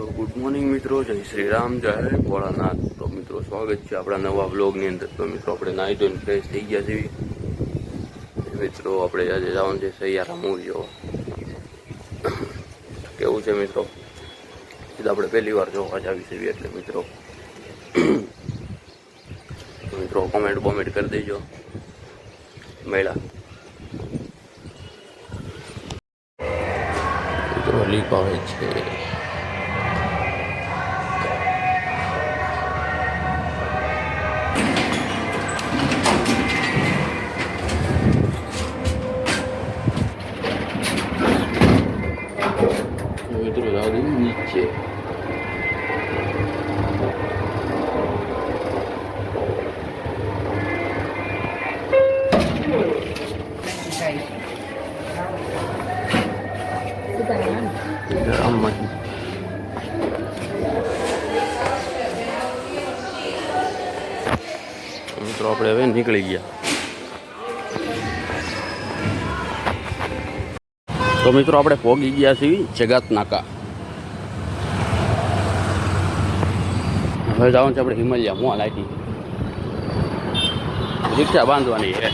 તો good morning મિત્રો, જય શ્રી રામ, જય ભોળાનાથ. તો મિત્રો, સ્વાગત છે આપણા નવા બ્લોગની અંદર. તો મિત્રો, આપણે નાહી ધોઈને ફ્રેશ થઈ ગયા છીએ. મિત્રો, આપણે આજે જવાનું છે સૈયારા મૂળ જોવા કેવું છે મિત્રો? એ આપણે પહેલી વાર જોવા જ આવી એટલે મિત્રો. મિત્રો કોમેન્ટ બોમેન્ટ કરી દેજો. મેળા મિત્રો લીપ આવે છે. આમાં મિત્રો આપણે હવે નીકળી ગયા. તો મિત્રો આપણે પોગી ગયા છીએ જગત નાકા હવે જવાનું છે આપણે હિમાલયા મોલ લાગી રિક્ષા બાંધવાની છે.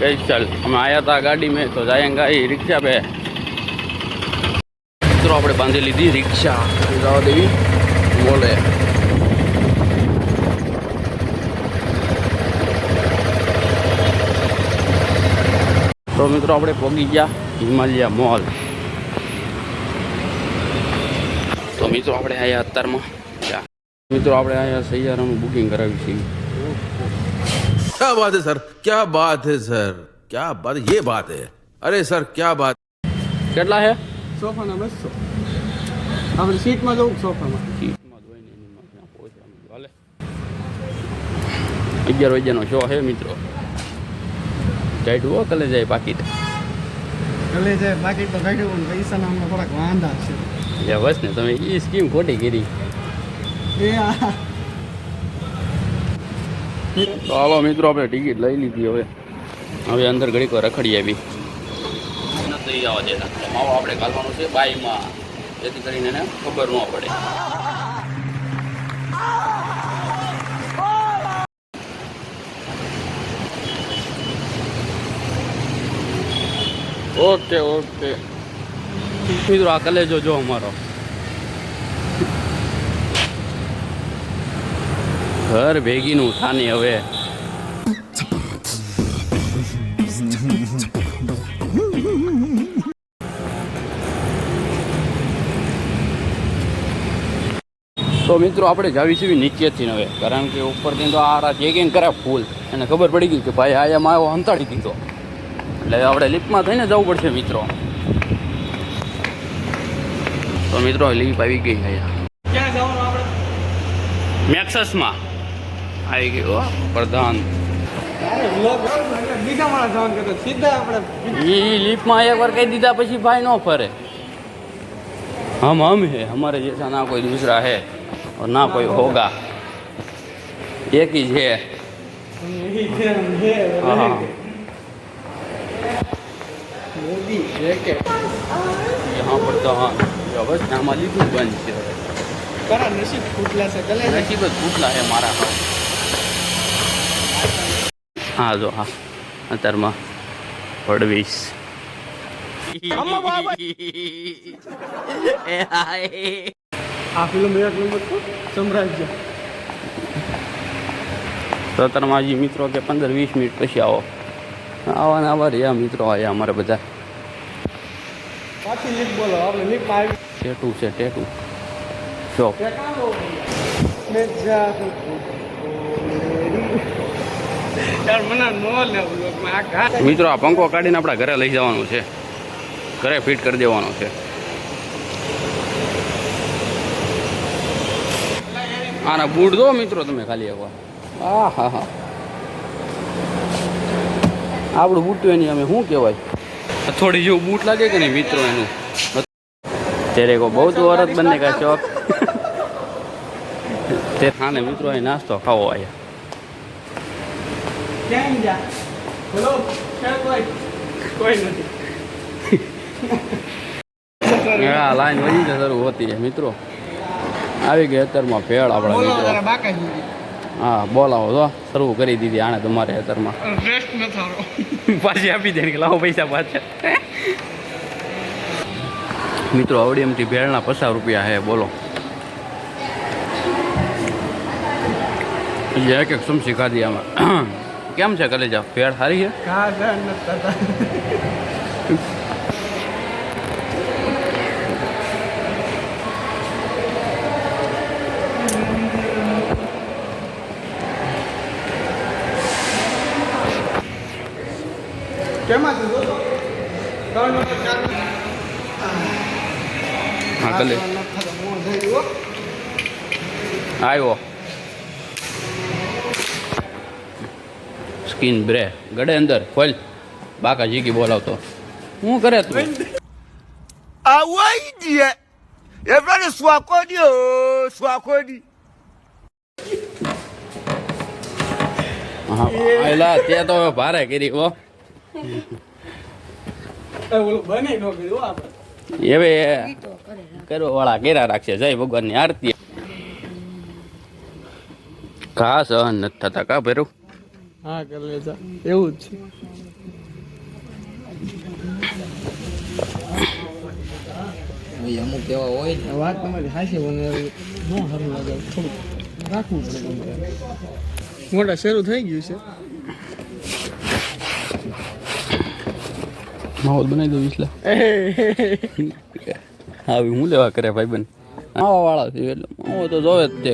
કઈ ચાલ, અમે આયા હતા ગાડી મેં, તો જાયેંગા એ રિક્ષા બે. મિત્રો, આપણે બાંધી લીધી રિક્ષા. જવા દેવી. બોલે. તો મિત્રો, આપણે પહોંચી ગયા હિમાલયા મોલ. તો મિત્રો, આપણે આયા અત્યારમાં. મિત્રો આપણે અહીંયા સૈયારાનું બુકિંગ કરાવી છે. ક્યાં વાત હે સર ક્યાં બાત હે સર ક્યાં બાત યે બાત હે. અરે સર ક્યાં બાત કેટલા હે? સોફાના બસ આપણે સીટમાં જવું સોફામાં? સીટમાં માં પહોંચવાનું હાલે. અગિયાર વાગ્યાનો શો હે મિત્રો. ટાઈટ કલે જાય પાકીટ કલે જાય બાકી તો કાઢ્યું પણ પૈસા નામનો થોડાક વાંધા છે. એટલે બસ ને તમે એ સ્કીમ ખોટી કરી. તો હાલો મિત્રો, આપણે ટિકિટ લઈ લીધી હવે. હવે અંદર ઘડીક રખડી આવી નથી આવવા દેતા માવો આપણે કાઢવાનું છે, બાઈમાં. જેથી કરીને એને ખબર ન પડે. Okay okay. મિત્રો, આ કલેજો જો અમારો. ઘર ભેગીનું થાને હવે. તો મિત્રો આપણે જાવી છીએ નીચેથી હવે. કારણ કે ઉપરથી તો આ ચેકિંગ કરે ફૂલ. એને ખબર પડી ગઈ કે ભાઈ આયા આવ્યો હંતાડી દીધો. એટલે આપણે લિફ્ટમાં થઈને જવું પડશે મિત્રો. તો મિત્રો લિફ્ટ આવી ગઈ અહીંયા. મેક્સસમાં આવી ગયો હો, પ્રધાન અરે vlog બનાવવાનો એટલે બીજા માણસ જવાનું કહેતો સીધા આપણે એ લીફમાં એક વાર કહી દીધા પછી ભાઈ ન ફરે હમ હમ હે हमारे जैसा ना कोई दूसरा है और ना कोई होगा एक ही है એ છે આમ છે હા. મોદી છે કે यहाँ पर तो हाँ बस આમાં લીધું બંધ છે કરા નસીબ ફૂટલા છે ગલે છે નસીબ જ ફૂટલા છે મારા હા હા જો હા. અત્યારમાં ફડવીસ આ ફિલ્મ એક નંબર સામ્રાજ્ય. તો અત્યારમાં હજી મિત્રો કે પંદર વીસ મિનિટ પછી આવો. આવા ને આવા રહ્યા મિત્રો આવ્યા અમારે બધા. પાછી લીક બોલો આપણે લીકમાં ટેટુ છે ટેટુ. જા યાર મને નો લે vlogમાં આ ઘા મિત્રો, આ પંખો કાઢીને આપણા ઘરે લઈ જવાનું છે. ઘરે ફિટ કરી દેવાનું છે. આના બૂટ દો મિત્રો તમે ખાલી એકવાર આ હા હા. આપણું બૂટ એની અમે શું કહેવાય? થોડી જેવું બૂટ લાગે કે નહીં મિત્રો એનું? ત્યારે કહો બહુ તો વરસ બંને કા ચોક તે ખાને મિત્રો અહીં નાસ્તો ખાવો આયા. ક્યાં જા બોલો કોઈ? કોઈ નથી. હા લાઈન વધી છે શરૂ હોતી है મિત્રો. આવી ગઈ અત્યારમાં ભેળ આપણા મિત્રો. હા બોલાવો તો શરૂ કરી દીધી આણે તમારે અત્યારમાં. રેસ્ટ ન થારો. પાછી આપી દે કે લાવો પૈસા પાછા. મિત્રો આવડી એમથી ભેળના પચાસ રૂપિયા હે બોલો. એક એક સમસી ખાધી આમાં. કેમ છે કલેજા ભેળ સારી છે કા જા ન થતા કેમાં છે દોસ્તો ત્રણ નંબર ચાર નંબર હા કલે આ ત્રણ નંબર મોં થઈ ગયો આવ્યો સ્કીન બ્રે. ગડે અંદર ખોલ. બાકા જીગી બોલાવતો. હું કરે તું? Awa idiye. એ ફ્રેન્ડ સ્વાકોડી swakodi. હા એલા તે તો હવે ભારે કરી હો. એવે કરવા વાળા કેરા રાખશે. જય ભગવાનની આરતી. ઘા સહન નથી થતા. કા ભેરું હા કલેજા એવું જ છે. અમુક એવા હોય ને. વાત તમારી હાસી મને ન સારું લાગે. થોડુંક રાખવું પડે મોટા શરૂ થઈ ગયું છે. માહોલ બનાવી દઉં એટલે આવી હું લેવા કરે ભાઈ બન આવા વાળા છે એટલે માવો તો જોવે જ તે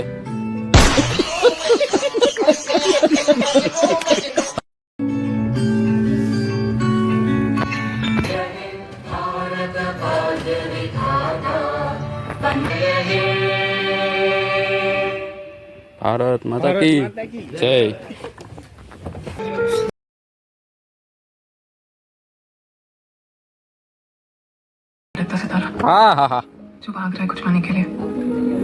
ભારત માતા ભારત કી માતા કી જય रहता सितारा હા હા હા जो भाग रहा है कुछ पाने के लिए